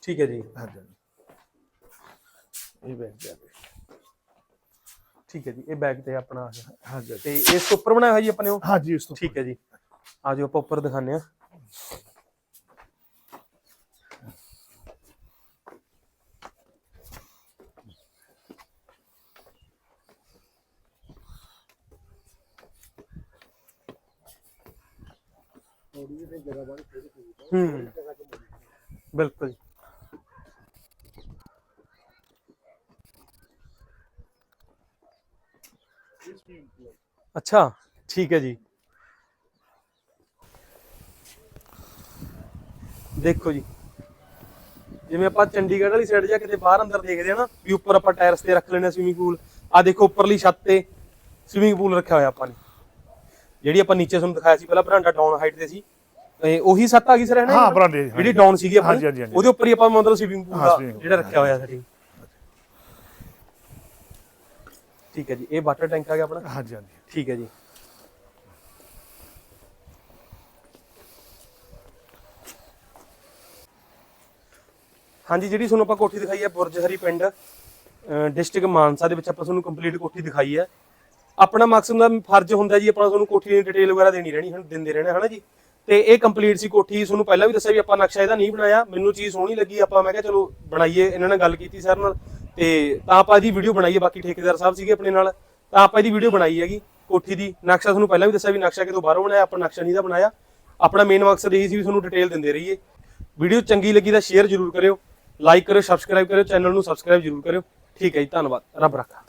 S2: ਠੀਕ ਹੈ ਜੀ।
S1: ਹਾਂਜੀ ਇਹ ਬੈਕ ਤੇ ਆ ਗਿਆ
S2: ਠੀਕ ਹੈ ਜੀ ਇਹ ਬੈਕ ਤੇ ਆਪਣਾ ਆ ਗਿਆ।
S1: ਹਾਂਜੀ ਹਾਂਜੀ।
S2: ਤੇ ਇਸ ਤੋਂ ਉੱਪਰ ਬਣਾਇਆ ਹੋਇਆ ਜੀ ਆਪਣੇ ਉਹ?
S1: ਹਾਂਜੀ ਇਸ ਤੋਂ
S2: ਠੀਕ ਹੈ ਜੀ। ਆ ਜਾਓ ਆਪਾਂ ਉੱਪਰ ਦਿਖਾਣੇ ਆ ਹੂੰ ਬਿਲਕੁਲ ਅੱਛਾ ਠੀਕ ਹੈ ਜੀ। ਦੇਖੋ ਜੀ। ਜਿਵੇਂ ਆਪਾਂ ਚੰਡੀਗੜ੍ਹ ਵਾਲੀ ਸਾਈਡ ਜਾਂ ਕਿਤੇ ਬਾਹਰ ਅੰਦਰ ਦੇਖਦੇ ਆ ਨਾ ਵੀ ਉੱਪਰ ਆਪਾਂ ਟਾਇਰਸ ਤੇ ਰੱਖ ਲੈਣੇ ਸਵਿਮਿੰਗ ਪੂਲ ਆ ਦੇਖੋ ਉੱਪਰਲੀ ਛੱਤ ਤੇ ਸਵਿਮਿੰਗ ਪੂਲ ਰੱਖਿਆ ਹੋਇਆ ਆਪਾਂ ਨੇ। ਜਿਹੜੀ ਆਪਾਂ ਨੀਚੇ ਤੁਹਾਨੂੰ ਦਿਖਾਇਆ ਸੀ ਪਹਿਲਾਂ ਬਰਾਂਡਾ ਡਾਊਨ ਹਾਈਟ ਤੇ ਸੀ। ਤੇ ਉਹੀ ਛੱਤ ਆ ਗਈ ਸਰ ਹੈ ਨਾ
S1: ਹਾਂ? ਬਰਾਂਡੇ,
S2: ਜਿਹੜੀ
S1: ਹਾਂਜੀ।
S2: ਡਾਊਨ ਸੀਗੀ
S1: ਹਾਂਜੀ, ਹਾਂਜੀ,
S2: ਆਪਣੀ
S1: ਹਾਂਜੀ।
S2: ਉਹਦੇ ਉੱਪਰ ਹੀ ਆਪਾਂ ਮਤਲਬ ਸਵਿਮਿੰਗ ਪੂਲ
S1: ਹਾਂ,
S2: ਦਾ
S1: swimming pool,
S2: ਜਿਹੜਾ ਰੱਖਿਆ ਹੋਇਆ ਸਾਡੀ ਠੀਕ ਹੈ ਜੀ ਇਹ ਵਾਟਰ ਟੈਂਕ ਆ ਗਿਆ ਆਪਣਾ।
S1: ਹਾਂਜੀ ਹਾਂਜੀ।
S2: ਠੀਕ ਹੈ ਜੀ। ਹਾਂਜੀ, ਜਿਹੜੀ ਤੁਹਾਨੂੰ ਆਪਾਂ ਕੋਠੀ ਦਿਖਾਈ ਹੈ ਬੁਰਜ ਹਰੀ ਪਿੰਡ ਡਿਸਟ੍ਰਿਕਟ ਮਾਨਸਾ ਦੇ ਵਿੱਚ ਆਪਾਂ ਤੁਹਾਨੂੰ ਕੰਪਲੀਟ ਕੋਠੀ ਦਿਖਾਈ ਹੈ। ਆਪਣਾ ਮਕਸਦ ਦਾ ਫਰਜ਼ ਹੁੰਦਾ ਜੀ, ਆਪਾਂ ਤੁਹਾਨੂੰ ਕੋਠੀ ਦੀ ਡਿਟੇਲ ਵਗੈਰਾ ਦੇਣੀ ਰਹਿਣੀ, ਹਨ, ਦਿੰਦੇ ਰਹਿਣਾ, ਹਨਾ ਜੀ। ਤੇ ਇਹ ਕੰਪਲੀਟ ਸੀ ਕੋਠੀ, ਤੁਹਾਨੂੰ ਪਹਿਲਾਂ ਵੀ ਦੱਸਿਆ ਵੀ ਆਪਾਂ ਨਕਸ਼ਾ ਇਹਦਾ ਨਹੀਂ ਬਣਾਇਆ, ਮੈਨੂੰ ਚੀਜ਼ ਸੋਹਣੀ ਲੱਗੀ, ਆਪਾਂ ਮੈਂ ਕਿਹਾ ਚਲੋ ਬਣਾਈਏ, ਇਹਨਾਂ ਨਾਲ ਗੱਲ ਕੀਤੀ ਸਰ ਨਾਲ। ਤੇ ਤਾਂ ਆਪਾਂ ਇਹਦੀ ਵੀਡੀਓ ਬਣਾਈਏ, ਬਾਕੀ ਠੇਕੇਦਾਰ ਸਾਹਿਬ ਸੀਗੇ ਆਪਣੇ ਨਾਲ, ਤਾਂ ਆਪਾਂ ਇਹਦੀ ਵੀਡੀਓ ਬਣਾਈ ਹੈਗੀ ਕੋਠੀ ਦੀ। ਨਕਸ਼ਾ ਤੁਹਾਨੂੰ ਪਹਿਲਾਂ ਵੀ ਦੱਸਿਆ ਵੀ ਨਕਸ਼ਾ ਕਿਤੋਂ ਬਾਹਰੋਂ ਬਣਾਇਆ, ਆਪਾਂ ਨਕਸ਼ਾ ਨਹੀਂ ਦਾ ਬਣਾਇਆ। ਆਪਣਾ ਮੇਨ ਮਕਸਦ ਇਹ ਸੀ ਵੀ ਤੁਹਾਨੂੰ ਡਿਟੇਲ ਦਿੰਦੇ ਰਹੀਏ। ਵੀਡੀਓ ਚੰਗੀ ਲੱਗੀ ਤਾਂ ਸ਼ੇਅਰ ਜ਼ਰੂਰ ਕਰਿਓ। ਲਾਈਕ ਕਰਿਓ ਸਬਸਕ੍ਰਾਈਬ ਕਰਿਓ ਚੈਨਲ ਨੂੰ ਸਬਸਕ੍ਰਾਈਬ ਜ਼ਰੂਰ ਕਰਿਓ। ਠੀਕ ਹੈ ਜੀ, ਧੰਨਵਾਦ। ਰੱਬ ਰੱਖਾ।